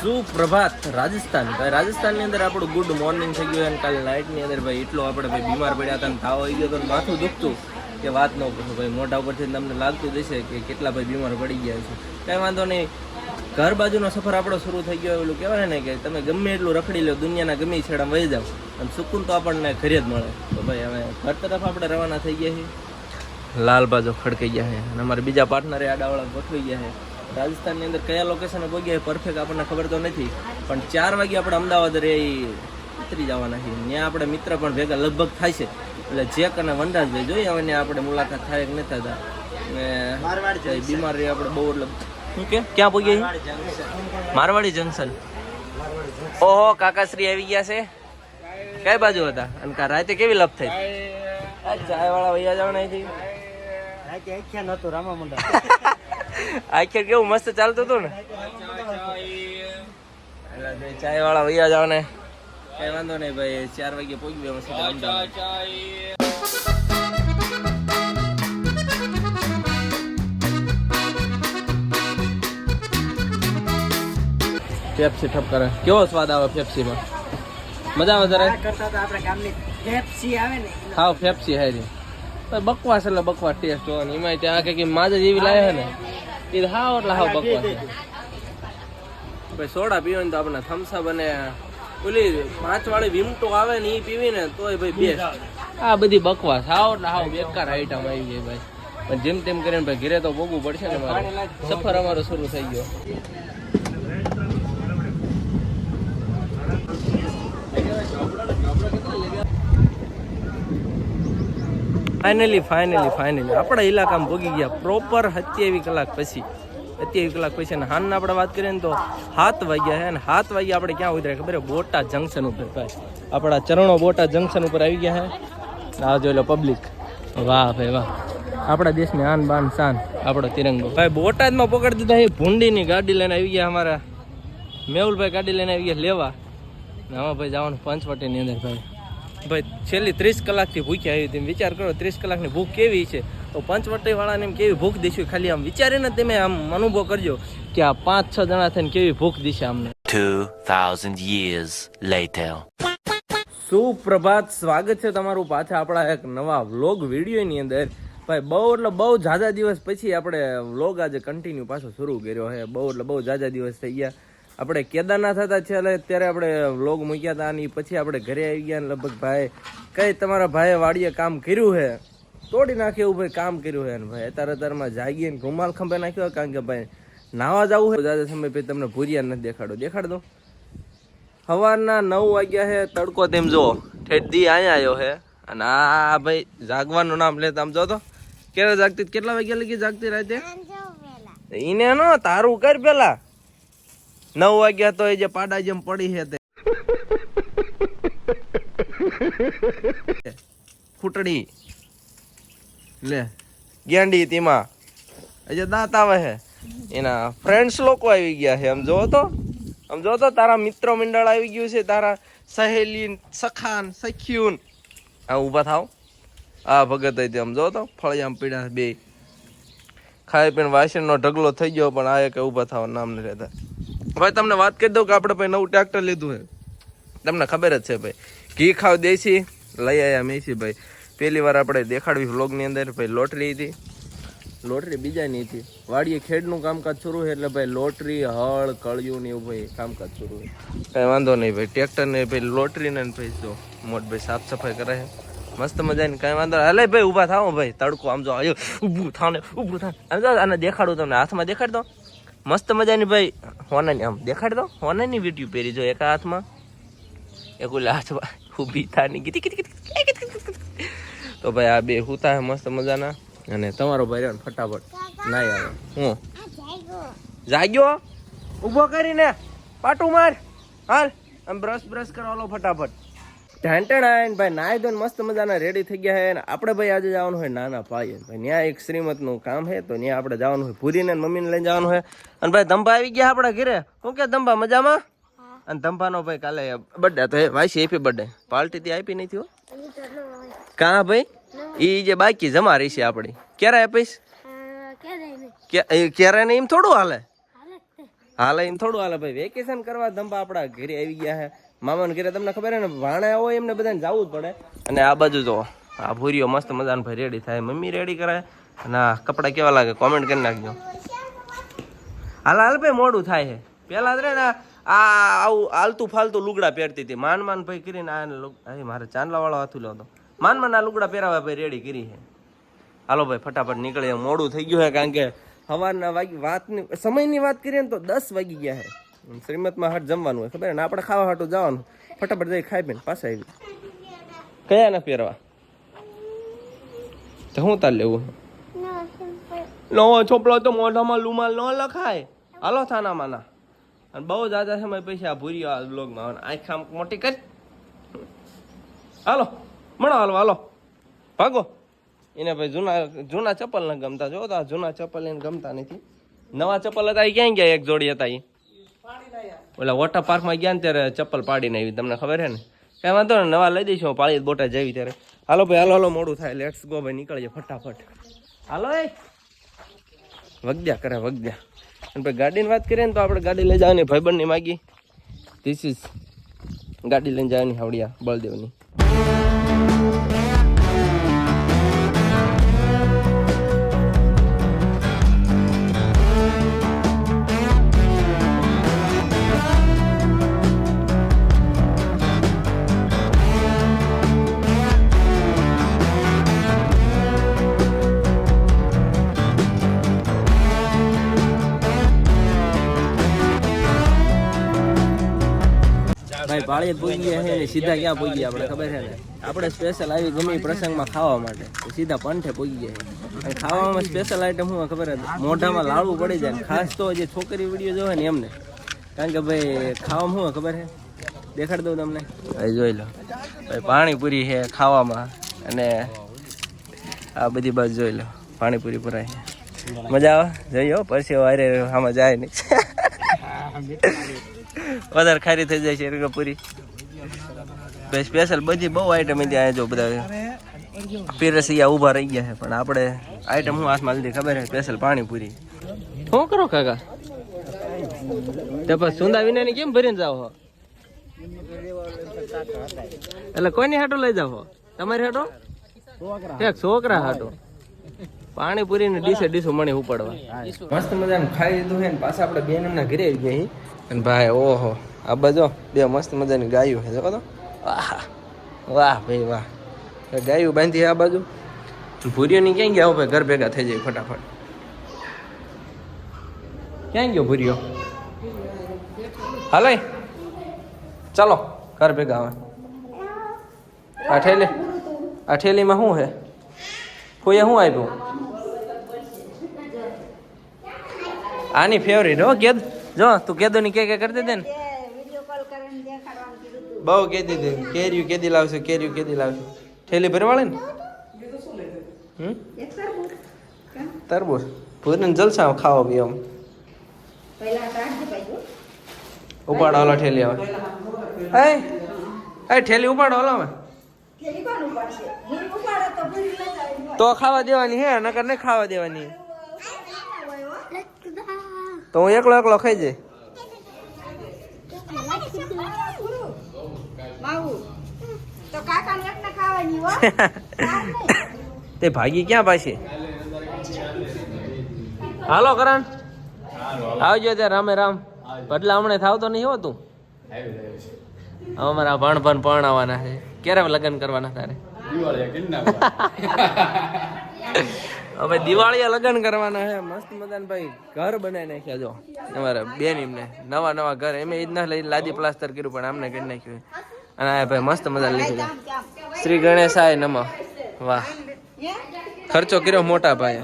સુપ્રભાત, રાજસ્થાન. ભાઈ, રાજસ્થાનની અંદર આપણું ગુડ મોર્નિંગ થઈ ગયું અને કાલે નાઇટની અંદર ભાઈ એટલો આપણે ભાઈ બીમાર પડ્યા હતા અને તાવ આવી ગયો તો માથું દુખતું કે વાત ન પૂછો ભાઈ, મોઢા ઉપરથી તમને લાગતું જશે કે કેટલા ભાઈ બીમાર પડી ગયા છે. કાંઈ વાંધો નહીં. ઘર બાજુનો સફર આપણો શરૂ થઈ ગયો એવું કહેવાય ને કે તમે ગમે એટલું રખડી લો, દુનિયાના ગમે છેડા વહી જાઓ. અને સુકૂન તો આપણને ઘરે જ મળે. તો ભાઈ, હવે ઘર તરફ આપણે રવાના થઈ ગયા છીએ. લાલ બાજુ ખડકાઈ ગયા છે અને અમારા બીજા પાર્ટનરે આડાવાળા ગોઠવી ગયા છે. રાજસ્થાનની અંદર કયા લોકેશને પહોંચ્યા પરફેક્ટ આપણને ખબર તો નથી. પણ ચાર વાગે આપણે અમદાવાદ રે ઉતરી જવાના છીએ. ત્યાં આપણે મિત્ર પણ ભેગા લગભગ થાય છે. એટલે જેક અને વનરાજભાઈ જોઈએ હવે આપણે મુલાકાત થાય કે નથી થતા. ને બીમાર રહી આપણે બહુ એટલે શું કે? ક્યાં પહોંચ્યા? મારવાડી જંકશન ઓહો કાકાશ્રી આવી ગયા છે. કઈ બાજુ હતા? અને કા રાતે કેવી લપ થઈ? ચાય વાળા વૈયા જવાના અહીંથી. આખેર કેવું મસ્ત ચાલતું હતું ને? ચાય વાળા વૈયા જાવ ને. કઈ વાંધો નહીં ભાઈ ચાર વાગે પહોંચી ગયા પેપ્સી ઠપ કરે કેવો સ્વાદ આવે પેપ્સીમાં? મજા આવે જરા ખાવ પેપ્સી હારી. તો બકવાસ એટલે બકવાસ ટેસ્ટ હોય ને. એમાં ત્યાં કે માજા જેવી લાવે છે ને. એ હાવ એટલે હાવ બકવાસ ભાઈ સોડા પીવો ને તો આપણે થમ્સઅપ અને ઓલી પાંચ વાળી વિમટો આવે ને એ પીવી ને તોય ભાઈ બેસ્ટ આ બધી બકવાસ હાવ એટલે હાવ બેકાર આઈટમ આવી ગઈ ભાઈ. પણ જેમ તેમ કરીને ભાઈ ઘરે તો ભોગવું પડશે ને મારે. સફર અમારો શરૂ થઈ ગયો. ફાઇનલી ફાઇનલી ફાઇનલી આપણા ઇલાકામાં ભોગી ગયા. પ્રોપર સત્યાવીસ કલાક પછી. સત્યાવીસ કલાક પછી અને હાલના આપણે વાત કરીએ ને તો સાત વાગ્યા છે અને સાત વાગ્યા આપણે ક્યાં ઉતર્યા ખબર છે? બોટાદ જંકશન ઉપર. ભાઈ આપણા ચરણો બોટાદ જંકશન ઉપર આવી ગયા છે. આ જોઈ લો પબ્લિક વાહ ભાઈ વાહ. આપણા દેશની આન બાન શાન. આપણો તિરંગો. ભાઈ, બોટાદમાં પકડી દીધા એ ભૂંડીની ગાડી લઈને આવી ગયા અમારા. મેહુલભાઈ ગાડી લઈને આવી ગયા લેવા. આમાં ભાઈ જવાનું પંચવટીની અંદર ભાઈ. ભાઈ છેલ્લી ત્રીસ કલાકથી ભૂખ્યા આવી હતી. વિચાર કરો ત્રીસ કલાકની ભૂખ કેવી છે? તો પંચવટી વાળાને એમ કેવી ભૂખ દીશું? ખાલી આમ વિચારીને તમે આમ અનુભવ કરજો કે આ પાંચ છ જણા થઈને કેવી ભૂખ દીશે અમને 2,000 years later. સુપ્રભાત સ્વાગત છે તમારું પાછા આપણા એક નવા વ્લોગ વિડીયોની અંદર. ભાઈ બહુ એટલે બહુ ઝાઝા દિવસ પછી આપણે વ્લોગ આજે કન્ટિન્યુ પાછો શરૂ કર્યો છે. બહુ એટલે બહુ ઝાઝા દિવસ થઈ ગયા. આપણે કેદારનાથ હતા છેલ્લે ત્યારે આપણે વ્લોગ મૂક્યા હતા અને પછી આપણે ઘરે આવી ગયા ને લગભગ ભાઈ કઈ તમારા ભાઈએ વાડીએ કામ કર્યું છે તોડી નાખે એવું ભાઈ કામ કર્યું છે ને ભાઈ અત્યારે અત્યારમાં જાગીએ ને રૂમાલ ખંભે નાખ્યો કારણ કે ભાઈ નાવા જવું હોય દાદા સમય પછી તમને ભૂરિયા નથી દેખાડો. દેખાડ દો. સવારના નવ વાગ્યા છે તડકો તેમ જો ઠેઠી અહીંયા આવ્યો છે અને આ ભાઈ જાગવાનું નામ લે આમ જો તો. ક્યારે જાગતી? કેટલા વાગ્યા લગી જાગતી રાતે? ઈને નો તારું કર પેલા નવ વાગ્યા તો એ જે પાડા જેમ પડી છે તે. ફૂટડી. લે. ગેંડી તેમાં હજે દાંત આવે છે. એના ફ્રેન્ડ્સ લોકો આવી ગયા છે. આમ જોવો તો. આમ જોતો તારા મિત્રો મંડળ આવી ગયું છે. તારા સહેલી, સખાન સખ્યુન આ ઊભા થાવ આ ભગત હતી આમ જો તો. ફળિયામ પીડા બે. ખાઈ પીને વાસણનો ઢગલો થઈ ગયો પણ આ એક ઊભા થાવ નામ નહીં રહેતા ભાઈ, તમને વાત કરી દઉં કે આપણે ભાઈ નવું ટ્રેક્ટર લીધું છે. તમને ખબર જ છે ભાઈ. ઘી ખાવ દેશી, લઈ આવ્યા મેસી ભાઈ. પહેલી વાર આપણે દેખાડવી વ્લોગની અંદર ભાઈ લોટરી હતી. લોટરી બીજાની હતી. વાડીએ ખેડનું કામકાજ શરૂ છે એટલે ભાઈ લોટરી, હળ, કળિયું ને એવું ભાઈ કામકાજ શરૂ કાંઈ વાંધો નહીં ભાઈ ટ્રેક્ટર ને ભાઈ લોટરી ને ભાઈ જો મોટ ભાઈ સાફ સફાઈ કરે મસ્ત મજાની, કઈ વાંધો નહીં. હલે ભાઈ, ઊભા થાવ ભાઈ. તડકો આમ જો આયો, ઊભું થાવ ને ઊભું થાવ આમ જો આને દેખાડું તમને. હાથમાં દેખાડ દો. મસ્ત મજાની ભાઈ, હોનાની, આમ દેખાડ દો, હોનાની વીડિયો પહેરી જો એક હાથમાં. એક ઓલા હાથમાં ઊભી થાની કીધી કીધી. તો ભાઈ આ બે હુતા હે મસ્ત મજાના. અને તમારો ભાઈ ફટાફટ. નાઈ આવે. હું? જાગ્યો? ઊભો કરીને પાટું માર. હાલ. આમ બ્રશ બ્રશ કરવાલો ફટાફટ. ઢાંટણ ભાઈ નાય ધોઈને મસ્ત મજાના રેડી થઈ ગયા છે અને આપણે ભાઈ આજે જવાનું હોય નાના પાયે ભાઈ ત્યાં એક શ્રીમતનું કામ છે તો ત્યાં આપણે જવાનું હોય પૂરીને ને મમ્મીને લઈને જવાનું હોય અને ભાઈ ધંભા આવી ગયા આપણા ઘરે. શું કે ધંભા મજામાં? અને ધંભાનો ભાઈ કાલે બર્થડે તો વાઈસી આપી બર્થડે પાર્ટી થી આપી નથી હો? કા ભાઈ? એ જે બાકી જમા રહી છે આપણી. ક્યારે આપીશ? એ ક્યારે નહીં એમ થોડું હાલે. હાલે એમ થોડું હાલે ભાઈ. વેકેશન કરવા ધંપા આપણા ઘરે આવી ગયા છે મામાને ઘરે તમને ખબર હે ને ભાણા હોય એમને બધાને જવું જ પડે. અને આ બાજુ જો, આ ભૂરીઓ મસ્ત મજાનું ભાઈ રેડી થાય. મમ્મી રેડી કરાય અને આ કપડાં કેવા લાગે? કોમેન્ટ કરી નાખજો. હાલ હાલ ભાઈ, મોડું થાય છે પહેલાં જ ને આ આવું આલતું ફાલતું લુગડા પહેરતી હતી. માન માન ભાઈ કરીને આ મારે ચાંદલાવાળો હાથું હાથું લેતો માન માન આ લુગડા પહેરાવા ભાઈ રેડી કરી છે હાલો ભાઈ, ફટાફટ નીકળીએ. મોડું થઈ ગયું છે કારણ કે સવારના વાગી, વાતની, સમયની વાત કરીએ ને તો દસ વાગી ગયા છે શ્રીમતમાં હાટ જમવાનું હોય, ખબર ને આપણે ખાવા હાટું જવાનું. ફટાફટ જઈ ખાઈ પીને પાછા આવી કયા ના પહેરવા તો હું તાર લેવું? નવો છોપલો તો મોઢામાં લુમાલ ન લખાય. હાલો થાનામાં ના. અને બહુ જાજા સમય પૈસા ભૂર્યો આ બ્લોગમાં આંખ આમ મોટી કરી. હાલો, મળો હાલો હાલો. ભાગો. એને ભાઈ જૂના જૂના ચપ્પલ ન ગમતા. જો આ જૂના ચપ્પલ એને ગમતા નથી. નવા ચપ્પલ હતા એ ક્યાં ગયા? એક જોડી હતા એ ઓલા વોટર પાર્કમાં ગયા ને ત્યારે ચપ્પલ પાડીને આવી. તમને ખબર છે ને? કાંઈ વાંધો ને નવા લઈ દઈશું. પાળી બોટા જેવી ત્યારે. હાલો ભાઈ, હાલો હાલો, મોડું થાય. લેટ્સ ગો ભાઈ, નીકળીએ ફટાફટ. હાલો એ. વગદ્યા કરે વગદ્યા અને ભાઈ ગાડીની વાત કરીએ ને તો આપણે ગાડી લઈ જવાની ભાઈબંધની માગી. ધીસ ઇઝ ગાડી લઈને જવાની હાવડિયા બળદેવની. ભાઈ પાળી પૂગી ગયા છે ને સીધા ક્યાં પૂગી ગયા આપણે ખબર છે ને? આપણે સ્પેશિયલ આવી ગમે એ પ્રસંગમાં ખાવા માટે. સીધા પંઠે પૂગી ગયા છે અને ખાવામાં સ્પેશિયલ આઈટમ હું ખબર છે? મોઢામાં લાડવું પડી જાય ખાસ તો જે છોકરી વીડિયો જોવે ને એમને. કારણ કે ભાઈ ખાવામાં શું ખબર છે? દેખાડ દઉં તમને. ભાઈ જોઈ લો. ભાઈ પાણીપુરી છે ખાવામાં. અને આ બધી બાજુ જોઈ લો. પાણીપુરી ભરાય મજા આવે? જઈયો પછી વારે આમાં જાય નહીં. વધારે ખારી થઈ જાય છે એટલે સ્પેશિયલ બધી બહુ આઈટમ ત્યાં જો બધા. પીરસિયા ઊભા રહી ગયા છે પણ આપણે આઈટમ હું હાથમાં લીધી ખબર છે? સ્પેશિયલ પાણીપુરી શું કરો કાકા? તે પછી સુંદા વિનાની કેમ ભરીને જાવ છો એટલે કોઈની હાટો લઈ જાવ તમારી હાટો? એક છોકરા હાટો. પાણીપુરી ને ડીસે ડીસો મણી ઉપાડવા. મસ્ત મજાનું ખાઈ લીધું છે ને પાછા આપણે બેન ઘરે આવી ગયા. અને ભાઈ, ઓહો, આ બાજુ બે મસ્ત મજાની ગાયું છે, જો તો વાહ વાહ ભાઈ, વાહ. ગાયું બાંધી આ બાજુ. ભૂરીઓની ક્યાં ગયા ભાઈ? ઘર ભેગા થઈ જાય ફટાફટ. ક્યાં ગયો ભૂરીઓ હાલે ચાલો, ઘર ભેગા આવે આ ઠેલી, આ ઠેલીમાં શું છે? કોઈએ શું આપ્યું? આની ફેવરિટ હો, કેદ? જો તું કેદો ની કે કે કરી દે ને? બહુ કેદી દે કેરીયું કેદી લાવશે કેરીયું કેદી લાવશે. ઠેલી ભરવાળે ને? હમ? તરબૂચ. પૂરીને જલસા ખાવા પીવા ઉપાડો ઓલો ઠેલી આવે એ એ ઠેલી ઉપાડો ઓલો હવે. તો ખાવા દેવાની હે નકર નહીં ખાવા દેવાની. તો હું એકલો એકલો ખાઈ જાય તો કાકાને એકને ખાવાની હો. તે ભાગી ક્યાં પાછી? હાલો કરણ. આવજો ત્યાં રામે રામ. બદલા હમણાં થાવ તો નહીં હોતું અમારા ભણ ભણ પરણાવવાના છે. ક્યારે લગ્ન કરવાના તારે? હવે દિવાળીએ લગ્ન કરવાના છે. મસ્ત મજાન ભાઈ ઘર બનાવી નાખ્યા જો. અમારા બેન એમને નવા નવા ઘર. એમ એ ના લઈ લાદી પ્લાસ્ટર કર્યું, પણ આમને કરી નાખ્યું. અને આ ભાઈ મસ્ત મજા લીધું શ્રી શ્રી ગણેશાય નમઃ. વાહ. ખર્ચો કર્યો મોટા ભાઈ